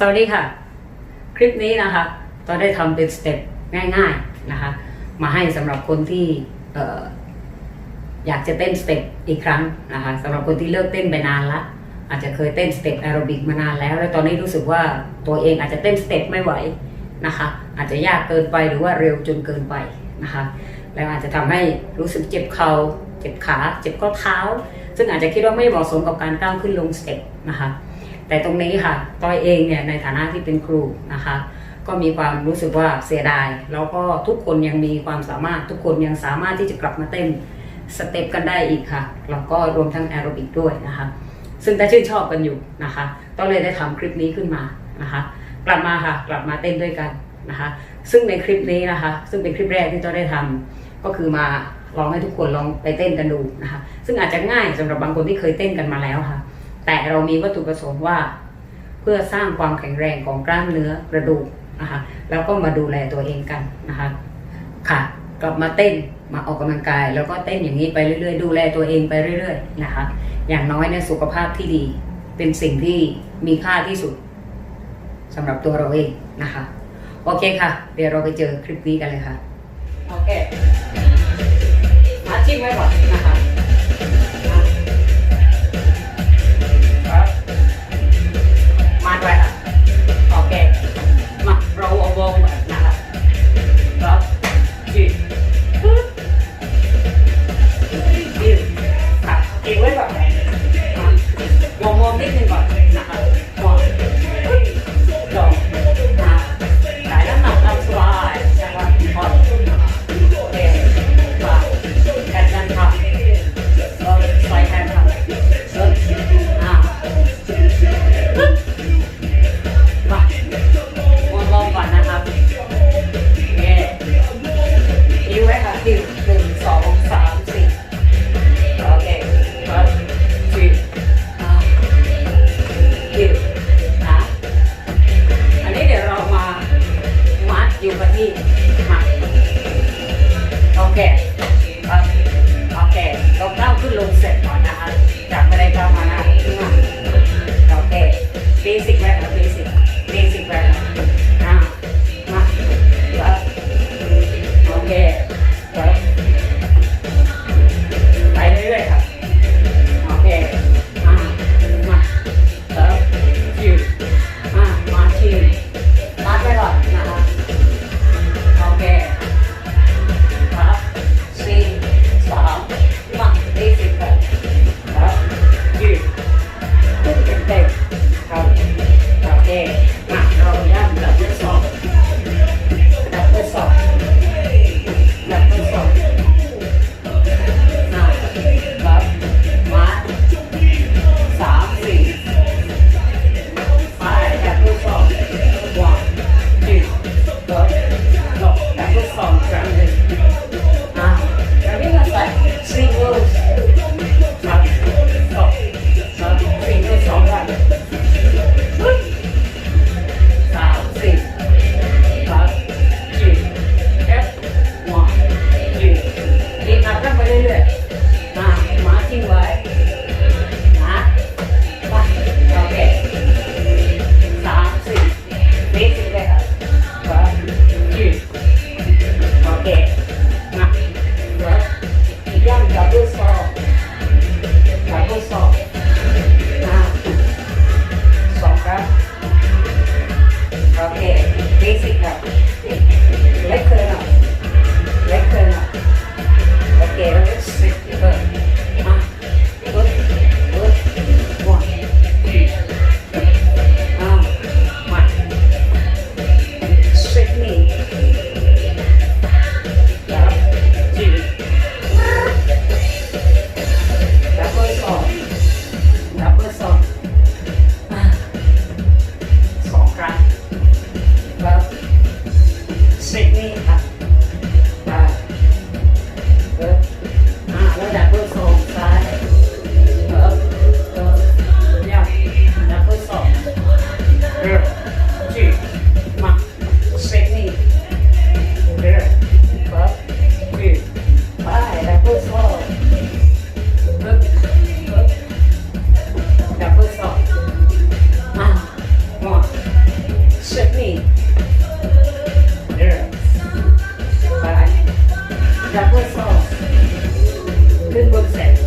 สวัสดีค่ะ คลิปนี้นะคะก็ได้ทำเป็นสเต็ปง่าย ๆนะคะ มาให้สำหรับคนที่เอ่ออยากจะเต้นสเต็ปอีกครั้งนะคะสำหรับคนที่เลิกเต้นไปนานละอาจจะเคยเต้นสเต็ปแอโรบิกมานานแล้ว แล้วตอนนี้รู้สึกว่าตัวเองอาจจะเต้นสเต็ปไม่ไหวนะคะ อาจจะยากเกินไปหรือว่าเร็วจนเกินไปนะคะ แล้วอาจจะทำให้รู้สึกเจ็บเขา่าเจ็บขา เจ็บข้อเท้า ซึ่งอาจจะคิดว่าไม่เหมาะสมกับการก้าวขึ้นลงสเต็ปนะคะ แต่ตรงนี้ค่ะต้อยเองเนี่ยในฐานะที่เป็นครูนะคะ ก็มีความรู้สึกว่าเสียดาย แล้วก็ทุกคนยังมีความสามารถ ทุกคนยังสามารถที่จะกลับมาเต้นสเต็ปกันได้อีกค่ะแล้วก็รวมทั้งแอโรบิกด้วยนะคะ ซึ่งได้ชื่นชอบกันอยู่นะคะก็เลยได้ทำคลิปนี้ขึ้นมานะคะ กลับมาค่ะกลับมาเต้นด้วยกันนะคะ ซึ่งในคลิปนี้นะคะ ซึ่งเป็นคลิปแรกที่จ้าได้ทำก็คือมาลองให้ทุกคนลองไปเต้นกันดูนะคะ ซึ่งอาจจะง่ายสำหรับบางคนที่เคยเต้นกันมาแล้วค่ะ แต่เรามีวัตถุประสงค์ว่า เพื่อสร้างความแข็งแรงของกล้ามเนื้อกระดูกนะคะแล้วก็มาดูแลตัวเองกันนะคะค่ะ กลับมาเต้นมาออกกำลังกาย แล้วก็เต้นอย่างนี้ไปเรื่อย ๆ ดูแลตัวเองไปเรื่อย ๆ นะคะ อย่างน้อยเนี่ยสุขภาพที่ดี เป็นสิ่งที่มีค่าที่สุดสำหรับตัวเราเองนะคะ โอเคค่ะ เดี๋ยวเราไปเจอคลิปนี้กันเลยค่ะโอเคมาจิ้มไว้ก่อนนะคะ Good book set.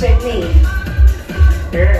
Take me.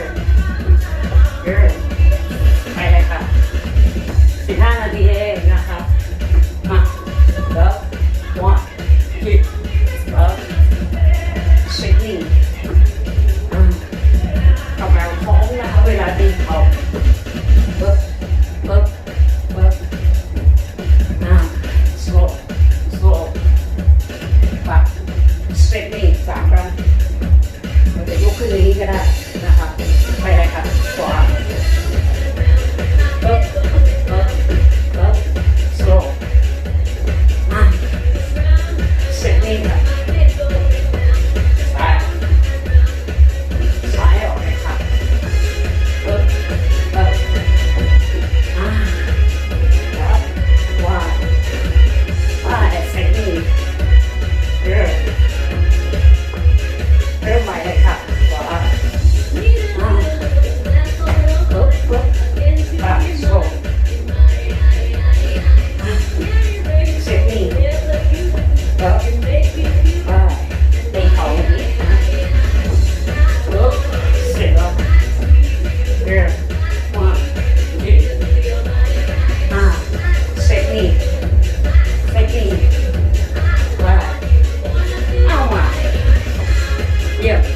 เ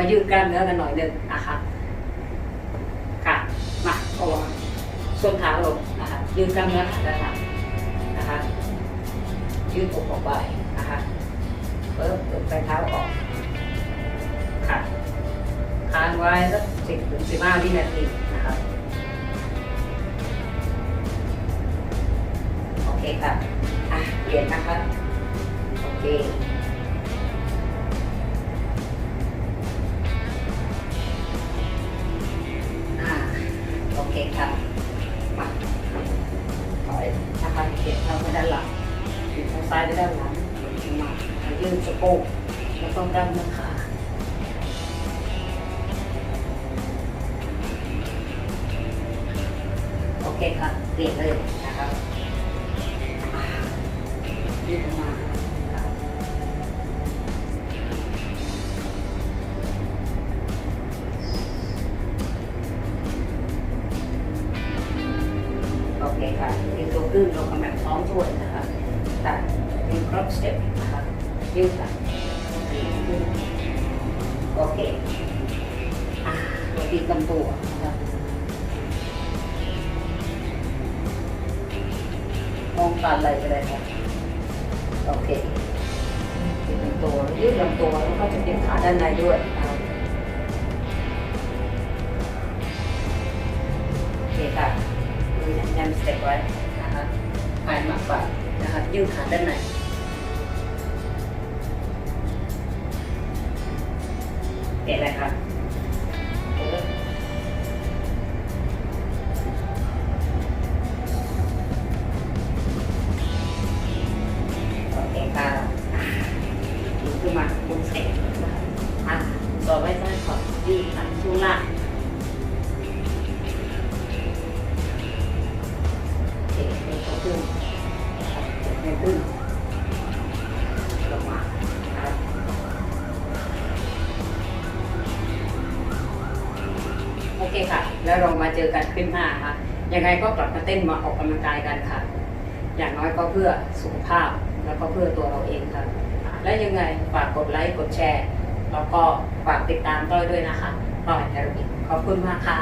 มายืดกล้ามเนื้อกันหน่อยหนึ่งนะคะค่ะมาเอาส้นเท้าลงนะคะยืดกล้ามเนื้อขาด้านหลังนะคะ ยืดอกออกไปนะคะเปิดเปิดปลายเท้าออกค่ะค้างไว้สักสิบถึงสิบห้าวินาทีนะครับโอเคค่ะอะเปลี่ยนนะคะโอเค โอเคค่ะมาถอยนะคะเขียนเข้าไปด้านหลังเขียนเท้าซ้ายไปด้านหลังมายืนสะโพกแล้วก็ดันมือขาโอเคค่ะเปลี่ยนเลยนะครับ ขึ้นลงกำลังท้องช่วยนะคะแต่ยืดครบสเต็ปนะคะยืดค่ะยืดขึ้นโอเคอ่าตัวตีกำตัวนะครับมองตาไหลไปเลยครับโอเคยืดลำตัวยืดลำตัวแล้วก็จะเก็บขาด้านในด้วยโอเคค่ะมือแนมสเต็ปไว้ ภายหมากปากนะคะยืดขาด้านใน แล้วเรามาเจอกันคลิปหน้าค่ะ ยังไงก็กลับมาเต้นมาออกกำลังกายกันค่ะ อย่างน้อยก็เพื่อสุขภาพแล้วก็เพื่อตัวเราเองค่ะ และยังไงฝากกดไลค์กดแชร์ แล้วก็ฝากติดตามต้อยด้วยนะคะต้อยเทอโรบิขอบคุณมากค่ะ